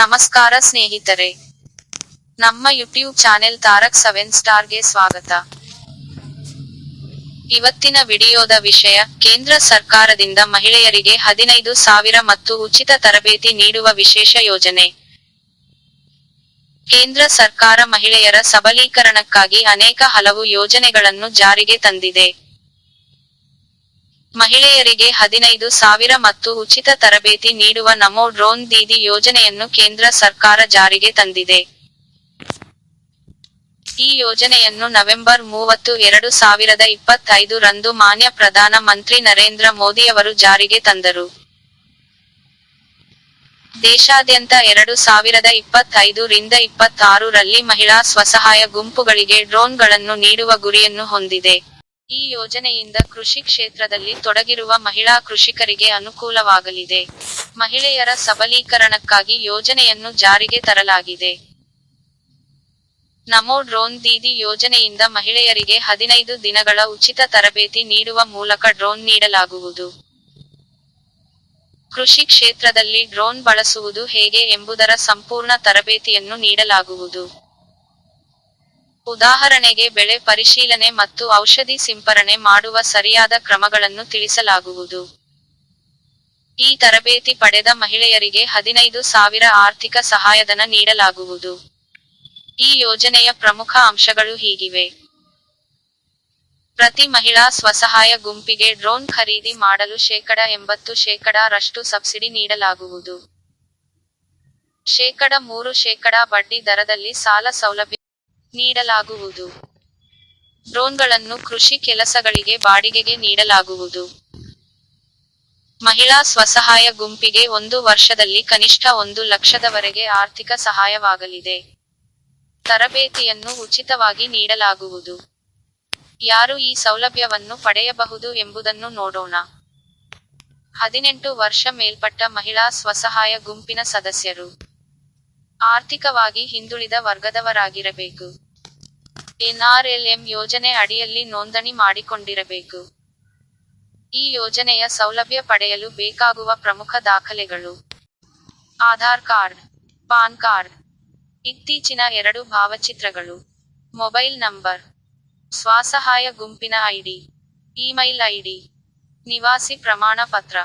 ನಮಸ್ಕಾರ ಸ್ನೇಹಿತರೆ. ನಮ್ಮ ಯೂಟ್ಯೂಬ್ ಚಾನೆಲ್ ತಾರಕ್ ಸೆವೆನ್ ಸ್ಟಾರ್ಗೆ ಸ್ವಾಗತ. ಇವತ್ತಿನ ವಿಡಿಯೋದ ವಿಷಯ, ಕೇಂದ್ರ ಸರ್ಕಾರದಿಂದ ಮಹಿಳೆಯರಿಗೆ ಹದಿನೈದು ಸಾವಿರ ಮತ್ತು ಉಚಿತ ತರಬೇತಿ ನೀಡುವ ವಿಶೇಷ ಯೋಜನೆ. ಕೇಂದ್ರ ಸರ್ಕಾರ ಮಹಿಳೆಯರ ಸಬಲೀಕರಣಕ್ಕಾಗಿ ಅನೇಕ ಹಲವು ಯೋಜನೆಗಳನ್ನು ಜಾರಿಗೆ ತಂದಿದೆ. ಮಹಿಳೆಯರಿಗೆ ಹದಿನೈದು ಸಾವಿರ ಮತ್ತು ಉಚಿತ ತರಬೇತಿ ನೀಡುವ ನಮೋ ಡ್ರೋನ್ ದೀದಿ ಯೋಜನೆಯನ್ನು ಕೇಂದ್ರ ಸರ್ಕಾರ ಜಾರಿಗೆ ತಂದಿದೆ. ಈ ಯೋಜನೆಯನ್ನು ನವೆಂಬರ್ ಮೂವತ್ತು ಎರಡು ಸಾವಿರದ ಇಪ್ಪತ್ತೈದು ರಂದು ಮಾನ್ಯ ಪ್ರಧಾನ ಮಂತ್ರಿ ನರೇಂದ್ರ ಮೋದಿಯವರು ಜಾರಿಗೆ ತಂದರು. ದೇಶಾದ್ಯಂತ ಎರಡು ಸಾವಿರದ ಇಪ್ಪತ್ತೈದು ರಿಂದ ಇಪ್ಪತ್ತಾರು ರಲ್ಲಿ ಮಹಿಳಾ ಸ್ವಸಹಾಯ ಗುಂಪುಗಳಿಗೆ ಡ್ರೋನ್ಗಳನ್ನು ನೀಡುವ ಗುರಿಯನ್ನು ಹೊಂದಿದೆ. ಈ ಯೋಜನೆಯಿಂದ ಕೃಷಿ ಕ್ಷೇತ್ರದಲ್ಲಿ ತೊಡಗಿರುವ ಮಹಿಳಾ ಕೃಷಿಕರಿಗೆ ಅನುಕೂಲವಾಗಲಿದೆ. ಮಹಿಳೆಯರ ಸಬಲೀಕರಣಕ್ಕಾಗಿ ಯೋಜನೆಯನ್ನು ಜಾರಿಗೆ ತರಲಾಗಿದೆ. ನಮೋ ಡ್ರೋನ್ ದೀದಿ ಯೋಜನೆಯಿಂದ ಮಹಿಳೆಯರಿಗೆ ಹದಿನೈದು ದಿನಗಳ ಉಚಿತ ತರಬೇತಿ ನೀಡುವ ಮೂಲಕ ಡ್ರೋನ್ ನೀಡಲಾಗುವುದು. ಕೃಷಿ ಕ್ಷೇತ್ರದಲ್ಲಿ ಡ್ರೋನ್ ಬಳಸುವುದು ಹೇಗೆ ಎಂಬುದರ ಸಂಪೂರ್ಣ ತರಬೇತಿಯನ್ನು ನೀಡಲಾಗುವುದು. ಉದಾಹರಣೆಗೆ ಬೆಳೆ ಪರಿಶೀಲನೆ ಮತ್ತು ಔಷಧಿ ಸಿಂಪರಣೆ ಮಾಡುವ ಸರಿಯಾದ ಕ್ರಮಗಳನ್ನು ತಿಳಿಸಲಾಗುವುದು. ಈ ತರಬೇತಿ ಪಡೆದ ಮಹಿಳೆಯರಿಗೆ ಹದಿನೈದು ಸಾವಿರ ಆರ್ಥಿಕ ಸಹಾಯಧನ ನೀಡಲಾಗುವುದು. ಈ ಯೋಜನೆಯ ಪ್ರಮುಖ ಅಂಶಗಳು ಹೀಗಿವೆ. ಪ್ರತಿ ಮಹಿಳಾ ಸ್ವಸಹಾಯ ಗುಂಪಿಗೆ ಡ್ರೋನ್ ಖರೀದಿ ಮಾಡಲು ಶೇಕಡ ಎಂಬತ್ತು ಶೇಕಡ ರಷ್ಟು ಸಬ್ಸಿಡಿ ನೀಡಲಾಗುವುದು. ಶೇಕಡ ಮೂರು ಶೇಕಡ ಬಡ್ಡಿ ದರದಲ್ಲಿ ಸಾಲ ಸೌಲಭ್ಯ ನೀಡಲಾಗುವುದು. ಡ್ರೋನ್ಗಳನ್ನು ಕೃಷಿ ಕೆಲಸಗಳಿಗೆ ಬಾಡಿಗೆಗೆ ನೀಡಲಾಗುವುದು. ಮಹಿಳಾ ಸ್ವಸಹಾಯ ಗುಂಪಿಗೆ ಒಂದು ವರ್ಷದಲ್ಲಿ ಕನಿಷ್ಠ ಒಂದು ಲಕ್ಷದವರೆಗೆ ಆರ್ಥಿಕ ಸಹಾಯವಾಗಲಿದೆ. ತರಬೇತಿಯನ್ನು ಉಚಿತವಾಗಿ ನೀಡಲಾಗುವುದು. ಯಾರು ಈ ಸೌಲಭ್ಯವನ್ನು ಪಡೆಯಬಹುದು ಎಂಬುದನ್ನು ನೋಡೋಣ. ಹದಿನೆಂಟು ವರ್ಷ ಮೇಲ್ಪಟ್ಟ ಮಹಿಳಾ ಸ್ವಸಹಾಯ ಗುಂಪಿನ ಸದಸ್ಯರು. ಆರ್ಥಿಕವಾಗಿ ಹಿಂದುಳಿದ ವರ್ಗದವರಾಗಿರಬೇಕು. ಎನ್ಆರ್ಎಲ್ಎಂ ಯೋಜನೆ ಅಡಿಯಲ್ಲಿ ನೋಂದಣಿ ಮಾಡಿಕೊಂಡಿರಬೇಕು. ಈ ಯೋಜನೆಯ ಸೌಲಭ್ಯ ಪಡೆಯಲು ಬೇಕಾಗುವ ಪ್ರಮುಖ ದಾಖಲೆಗಳು. ಆಧಾರ್ ಕಾರ್ಡ್, ಪಾನ್ ಕಾರ್ಡ್, ಇತ್ತೀಚಿನ ಎರಡು ಭಾವಚಿತ್ರಗಳು, ಮೊಬೈಲ್ ನಂಬರ್, ಸ್ವಸಹಾಯ ಗುಂಪಿನ ಐಡಿ, ಇಮೇಲ್ ಐಡಿ, ನಿವಾಸಿ ಪ್ರಮಾಣ ಪತ್ರ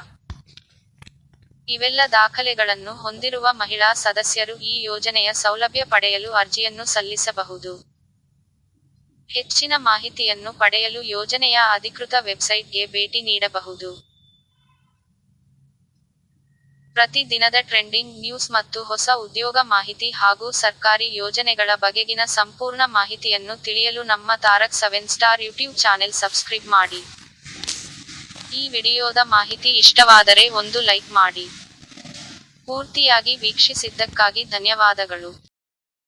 ಇವೆಲ್ಲ ದಾಖಲೆಗಳನ್ನು ಹೊಂದಿರುವ ಮಹಿಳಾ ಸದಸ್ಯರು ಈ ಯೋಜನೆಯ ಸೌಲಭ್ಯ ಪಡೆಯಲು ಅರ್ಜಿಯನ್ನು ಸಲ್ಲಿಸಬಹುದು. ಹೆಚ್ಚಿನ ಮಾಹಿತಿಯನ್ನು ಪಡೆಯಲು ಯೋಜನೆಯ ಅಧಿಕೃತ ವೆಬ್ಸೈಟ್ಗೆ ಭೇಟಿ ನೀಡಬಹುದು. ಪ್ರತಿ ದಿನದ ಟ್ರೆಂಡಿಂಗ್ ನ್ಯೂಸ್ ಮತ್ತು ಹೊಸ ಉದ್ಯೋಗ ಮಾಹಿತಿ ಹಾಗೂ ಸರ್ಕಾರಿ ಯೋಜನೆಗಳ ಬಗೆಗಿನ ಸಂಪೂರ್ಣ ಮಾಹಿತಿಯನ್ನು ತಿಳಿಯಲು ನಮ್ಮ Tarak seven star YouTube channel subscribe ಮಾಡಿ. ಈ ವಿಡಿಯೋದ ಮಾಹಿತಿ ಇಷ್ಟವಾದರೆ ಒಂದು ಲೈಕ್ ಮಾಡಿ. ಪೂರ್ತಿಯಾಗಿ ವೀಕ್ಷಿಸಿದ್ದಕ್ಕಾಗಿ ಧನ್ಯವಾದಗಳು.